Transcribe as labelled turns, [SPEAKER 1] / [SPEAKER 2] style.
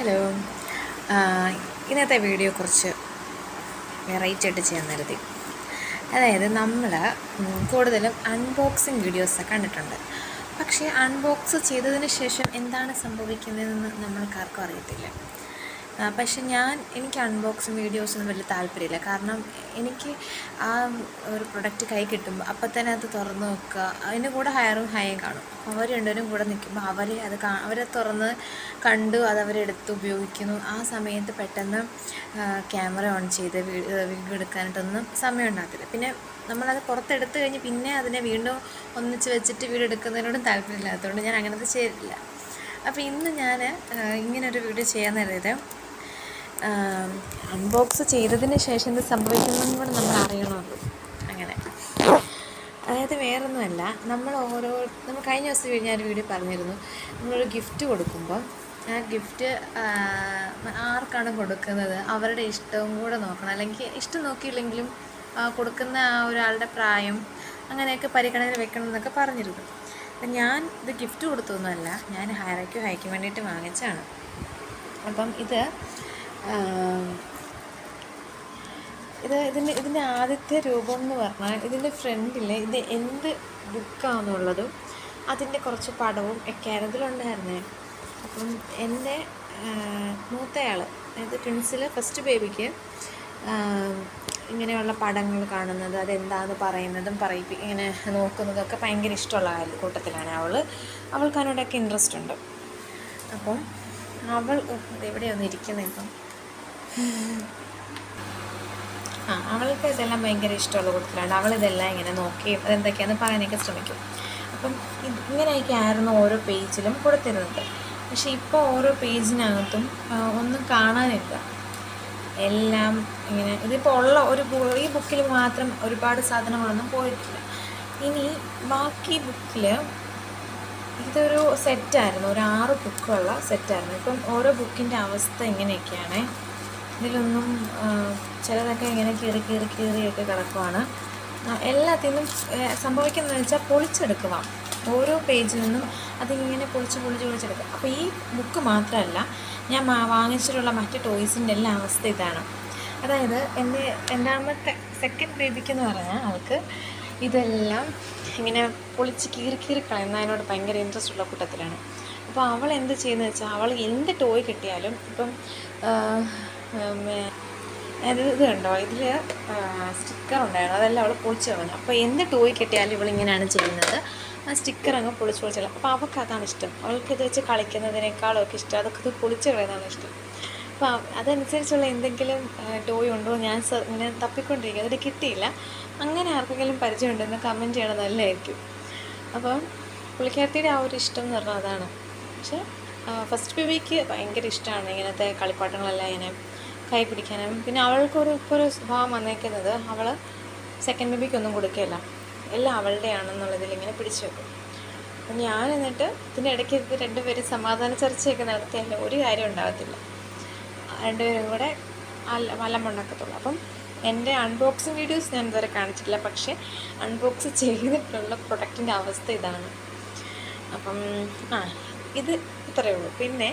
[SPEAKER 1] Hello. ഇന്നത്തെ video കുറച്ച് variety ആയിട്ട് ചെയ്യാൻ കരുതി. അതായത് നമ്മൾ കൂടുതലും അൺബോക്സിങ് വീഡിയോസ് കണ്ടിട്ടുണ്ട്. പക്ഷേ അൺബോക്സ് ചെയ്തതിന് ശേഷം എന്താണ് സംഭവിക്കുന്നതെന്ന് നമ്മൾക്കാർക്കും അറിയത്തില്ല. പക്ഷെ ഞാൻ എനിക്ക് അൺബോക്സിങ് വീഡിയോസൊന്നും വലിയ താല്പര്യമില്ല. കാരണം എനിക്ക് ആ ഒരു പ്രൊഡക്റ്റ് കൈ കിട്ടുമ്പോൾ അപ്പം തന്നെ അത് തുറന്ന് നോക്കുക. അതിന്റെ കൂടെ ഹയറും ഹൈയും കാണും. അപ്പോൾ അവർ രണ്ടുപേരും കൂടെ നിൽക്കുമ്പോൾ അവരെ അത് കാ അവരെ തുറന്ന് കണ്ടു അത് അവരെടുത്ത് ഉപയോഗിക്കുന്നു. ആ സമയത്ത് പെട്ടെന്ന് ക്യാമറ ഓൺ ചെയ്ത് വീഡിയോ എടുക്കാനായിട്ടൊന്നും സമയം ഉണ്ടാകത്തില്ല. പിന്നെ നമ്മളത് പുറത്തെടുത്ത് കഴിഞ്ഞ് പിന്നെ അതിനെ വീണ്ടും ഒന്നിച്ച് വെച്ചിട്ട് വീഡിയോ എടുക്കുന്നതിനോടും താല്പര്യമില്ലാത്തതുകൊണ്ട് ഞാൻ അങ്ങനത്തെ ചെയ്തിട്ടില്ല. അപ്പോൾ ഇന്ന് ഞാൻ ഇങ്ങനൊരു വീഡിയോ ചെയ്യാൻ കരുതിയത് അൺബോക്സ് ചെയ്തതിന് ശേഷം എന്ത് സംഭവിക്കുന്നതെന്ന് കൂടെ നമ്മൾ അറിയണമല്ലോ അങ്ങനെ. അതായത് വേറൊന്നുമല്ല നമ്മൾ ഓരോ നമ്മൾ കഴിഞ്ഞ ദിവസം ഞാൻ ഒരു വീഡിയോ പറഞ്ഞിരുന്നു നമ്മളൊരു ഗിഫ്റ്റ് കൊടുക്കുമ്പോൾ ആ ഗിഫ്റ്റ് ആർക്കാണ് കൊടുക്കുന്നത്? അവരുടെ ഇഷ്ടവും കൂടെ നോക്കണം. അല്ലെങ്കിൽ ഇഷ്ടം നോക്കിയില്ലെങ്കിലും കൊടുക്കുന്ന ആ ഒരാളുടെ പ്രായം അങ്ങനെയൊക്കെ പരിഗണന വെക്കണം എന്നൊക്കെ പറഞ്ഞിരുന്നു. അപ്പം ഞാൻ ഇത് ഗിഫ്റ്റ് കൊടുത്തൊന്നുമല്ല ഞാൻ ഹയറയ്ക്കും ഹൈക്കും വേണ്ടിയിട്ട് വാങ്ങിച്ചാണ് അപ്പം ഇത് ഇത് ഇതിന്റെ ഇതിന്റെ ആദ്യത്തെ രൂപം എന്ന് പറഞ്ഞാൽ ഇതിന്റെ ഫ്രണ്ടിൽ ഇത് എന്ത് ബുക്കാണെന്നുള്ളതും അതിന്റെ കുറച്ച് പടവും ഒക്കെ ഇതിലുണ്ടായിരുന്നേ. അപ്പം എന്റെ മൂത്തയാൾ അതായത് ട്വിൻസിൽ ഫസ്റ്റ് ബേബിക്ക് ഇങ്ങനെയുള്ള പടങ്ങൾ കാണുന്നത് അതെന്താന്ന് പറയുന്നതും പറയിപ്പി ഇങ്ങനെ നോക്കുന്നതൊക്കെ ഭയങ്കര ഇഷ്ടമുള്ള കൂട്ടത്തിലാണ് അവൾ അവൾക്ക് അതിനോടൊക്കെ ഇൻട്രസ്റ്റ് ഉണ്ട്. അപ്പം അവൾ എവിടെയാണ് ഇരിക്കുന്നത് ഇപ്പം? ആ അവൾക്ക് ഇതെല്ലാം ഭയങ്കര ഇഷ്ടമുള്ള കൂട്ടത്തിലാണ്. അവൾ ഇതെല്ലാം ഇങ്ങനെ നോക്കുകയും അതെന്തൊക്കെയാണെന്ന് പറയാനൊക്കെ ശ്രമിക്കും. അപ്പം ഇങ്ങനെയൊക്കെ ആയിരുന്നു ഓരോ പേജിലും കൊടുത്തിരുന്നത്. പക്ഷെ ഇപ്പോൾ ഓരോ പേജിനകത്തും ഒന്നും കാണാനില്ല. എല്ലാം ഇങ്ങനെ ഇതിപ്പോൾ ഉള്ള ഒരു ഈ ബുക്കിൽ മാത്രം ഒരുപാട് സാധനങ്ങളൊന്നും പോയിട്ടില്ല. ഇനി ബാക്കി ബുക്കിൽ ഇതൊരു സെറ്റായിരുന്നു. ഒരു ആറ് ബുക്കുള്ള സെറ്റായിരുന്നു. ഇപ്പം ഓരോ ബുക്കിന്റെ അവസ്ഥ ഇങ്ങനെയൊക്കെയാണ്. ഇതിലൊന്നും ചിലതൊക്കെ ഇങ്ങനെ കീറി കീറി കീറിയൊക്കെ കിടക്കുവാണ്. എല്ലാത്തിനും സംഭവിക്കുന്നതെന്ന് വെച്ചാൽ പൊളിച്ചെടുക്കുക. ഓരോ പേജിൽ നിന്നും അതിങ്ങനെ പൊളിച്ച് പൊളിച്ച് പൊളിച്ചെടുക്കുക. അപ്പോൾ ഈ ബുക്ക് മാത്രമല്ല ഞാൻ വാങ്ങിച്ചിട്ടുള്ള മറ്റ് ടോയ്സിന്റെ എല്ലാ അവസ്ഥ ഇതാണ്. അതായത് എന്റെ രണ്ടാമത്തെ സെക്കൻഡ് ബേബിക്കെന്ന് പറഞ്ഞാൽ അവൾക്ക് ഇതെല്ലാം ഇങ്ങനെ പൊളിച്ച് കീറി കീറി കളയുന്ന അതിനോട് ഭയങ്കര ഇൻട്രസ്റ്റ് ഉള്ള കൂട്ടത്തിലാണ്. അപ്പോൾ അവൾ എന്ത് ചെയ്യുന്നത് വെച്ചാൽ അവൾ എന്ത് ടോയ് കിട്ടിയാലും ഇപ്പം ഇത് കണ്ടോ ഇതിൽ സ്റ്റിക്കർ ഉണ്ടായിരുന്നു അതെല്ലാം അവൾ പൊളിച്ച് കളഞ്ഞു. അപ്പോൾ എന്ത് ടോയ് കിട്ടിയാലും ഇവളിങ്ങനെയാണ് ചെയ്യുന്നത്. ആ സ്റ്റിക്കർ അങ്ങ് പൊളിച്ച് പൊളിച്ച് കളയും. അപ്പോൾ അവൾക്ക് അതാണ് ഇഷ്ടം. അവൾക്ക് ഇത് വെച്ച് കളിക്കുന്നതിനേക്കാളും ഒക്കെ ഇഷ്ടം. അതൊക്കെ ഇത് പൊളിച്ച് കളയുന്നതാണ് ഇഷ്ടം. അപ്പോൾ അതനുസരിച്ചുള്ള എന്തെങ്കിലും ടോയ് ഉണ്ടോ ഞാൻ ഇങ്ങനെ തപ്പിക്കൊണ്ടിരിക്കുക അതിന് കിട്ടിയില്ല. അങ്ങനെ ആർക്കെങ്കിലും പരിചയമുണ്ടെന്ന് കമന്റ് ചെയ്യണം നല്ലതായിരിക്കും. അപ്പം പുള്ളിക്കാരത്തിയുടെ ആ ഒരു ഇഷ്ടം എന്ന് പറഞ്ഞാൽ അതാണ്. പക്ഷേ ഫസ്റ്റ് ബേബിക്ക് ഭയങ്കര ഇഷ്ടമാണ് ഇങ്ങനത്തെ കളിപ്പാട്ടങ്ങളെല്ലാം ഇങ്ങനെ കൈ പിടിക്കാനും. പിന്നെ അവൾക്കൊരു ഇപ്പോൾ ഒരു സ്വഭാവം വന്നേക്കുന്നത് അവൾ സെക്കൻഡ് ബേബിക്കൊന്നും കൊടുക്കില്ല എല്ലാം അവളുടെയാണെന്നുള്ളതിൽ ഇങ്ങനെ പിടിച്ചു വെക്കും. അപ്പം ഞാൻ എന്നിട്ട് ഇതിന്റെ ഇടയ്ക്ക് ഇത് രണ്ടുപേരും സമാധാന ചർച്ചയൊക്കെ നടത്തിയാൽ ഒരു കാര്യം ഉണ്ടാകത്തില്ല രണ്ടുപേരും കൂടെ അല്ല മലമുണ്ടാക്കത്തുള്ളൂ അപ്പം എന്റെ അൺബോക്സിങ് വീഡിയോസ് ഞാൻ ഇതുവരെ കാണിച്ചിട്ടില്ല. പക്ഷേ അൺബോക്സ് ചെയ്തിട്ടുള്ള പ്രൊഡക്റ്റിന്റെ അവസ്ഥ ഇതാണ്. അപ്പം ആ ഇത് ഇത്രയേ ഉള്ളൂ. പിന്നെ